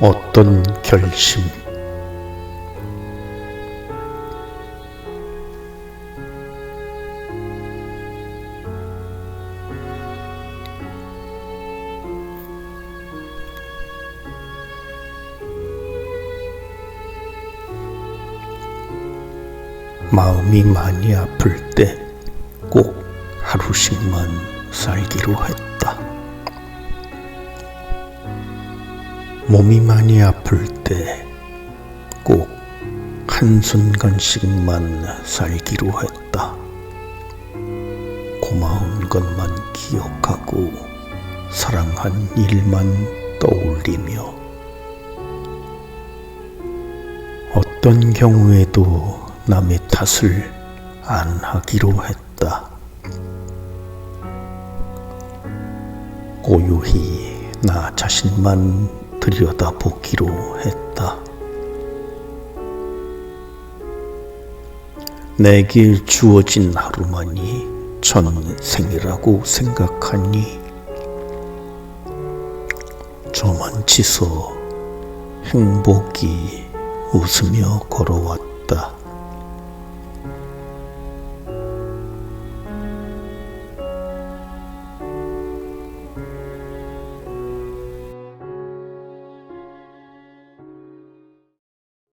어떤 결심 마음이 많이 아플 때 꼭 하루씩만 살기로 했다. 몸이 많이 아플 때 꼭 한순간씩만 살기로 했다. 고마운 것만 기억하고 사랑한 일만 떠올리며 어떤 경우에도 남의 탓을 안 하기로 했다. 고요히 나 자신만 들여다보기로 했다. 내게 주어진 하루만이 전생이라고 생각하니 저만치서 행복이 웃으며 걸어왔다.